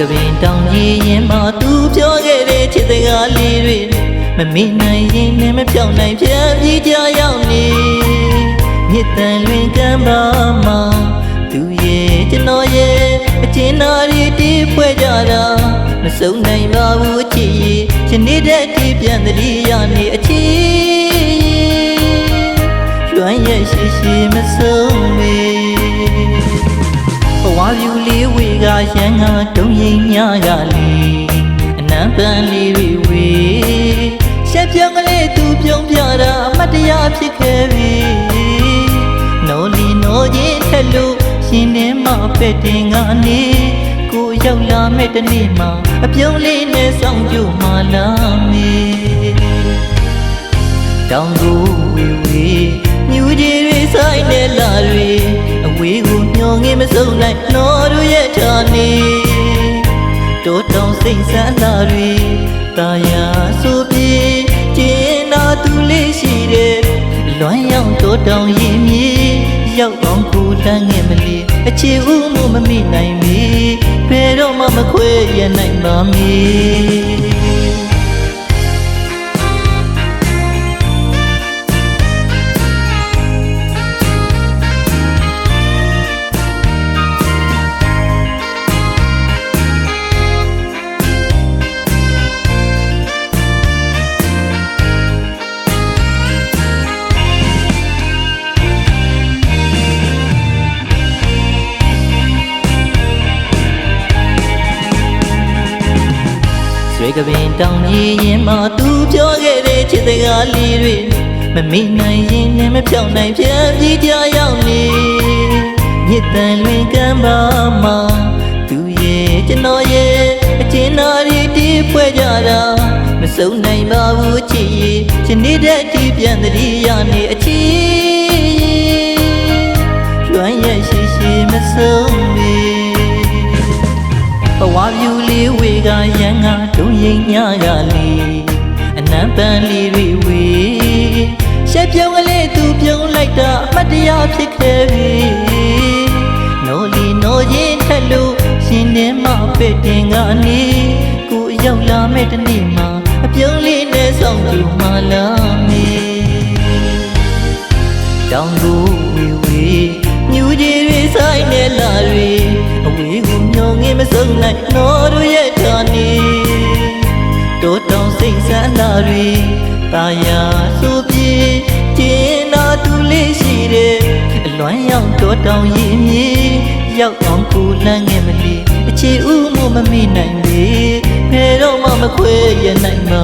ကပင်တောင်ကြီးရင်မှသူပြောခဲ့တဲ့ချစ်စကားလေးတွေမမေ့နိုင်ရင်လည်းမပြောင်းနိုင်ပြန်ပြီးကြရောက်နေမြစ်တန်လွင်ကမ်းပါမှာသူရဲ့ကျွန်တော်ရဲ့အကျဉ်းသားတွေတီးဖွဲ့ကြတာမစုံနိုင်ပါဘူးအချစ်ရဲ့ရှင်နေတဲ့တီးပြန်တတိယနေအချစ်လွမ်းရဲ့ရှိရှိမဆုံးမေဘ ဝပြူလေးဝေကရန်ကတုံးရင်ညကလေးအနံပန်းလေးတွေဝေရှက်ပြောင်းကလေးသူပြုံးပြတာအမတ်တရားဖြစ်ခဲ့ပြီနိုလီနိုချင်းထက်လို့ရှင်နေမှာပဲ့တင်ကနေကိုရောက်လာမဲ့တနေ့မှာအပြုံးလေးနဲ့ဆောင်ကြမှလာမေတောင်ကိုဝေဝေမြူကြီးတွေဆိုင်နေလာတွေအဝေးကိုမျော ငင်းမစုံနိုင်နော်တို့ရဲ့ဌာနေတိုးတောင်စိတ်ဆန်းလာတွေတာယာဆိုပြေကျင်းနာသူလေးရှိတယ်လွမ်းရောက်တိုးတောင်ရင်မြေရောက်အောင်ကိုတန်းငယ်မလီအခြေဦးမှုမမိနိုင်မီဘယ်တော့မှမခွဲရနိုင်ပါမီ ဆွေကပင်တောင်ကြီးရင်မှသူပြောခဲ့တဲ့ချစ်စကားလေးတွေမမေ့နိုင်ရင်လည်းမပြောင်းနိုင်ပြန်ပြီးကြရောက်နေမြစ်တန်လွင်ကမ်းပါမှာသူရဲ့ကျွန်တော်ရဲ့အကျဉ်းသားတွေတီးဖွဲ့ကြတာမစုံနိုင်ပါဘူးချစ်ရဲ့ရှင်နေတဲ့တီးပြန်တည်းရနေအချစ်လွမ်းရဲ့ရှိရှိမဆုံး ရန်ကတုံးရင်ညကလေးအနံပန်းလေးတွေဝေရှက်ပြုံးကလေးသူပြုံးလိုက်တာအမတ်တရားဖြစ်ခဲ့ပြီနိုလီနိုရင်ထက်လို့ရှင်နေမှာပဲ့တင်ကနေကိုရောက်လာမဲ့တနေ့မှာအပြုံးလေးနဲ့ဆောင်ကြမှလာမေတောင်ကိုဝေဝေမြူကြီးတွေဆိုင်နေလာတွေအဝေးကိုမျောငင်းမ စုံနိုင်နော်တို့ရဲ့ဌာနေတိုးတောင်စိတ်ဆန်းလာတွေတာယာဆိုပြေကျင်းနာသူလေးရှိတယ်အလွမ်းရောက်တိုးတောင်ရင်မြေရောက်အောင်ကိုလန်းငယ်မလီအခြေဦးမှုမမိနိုင်လေဘယ်တော့မှမခွဲရနိုင်ပါမီ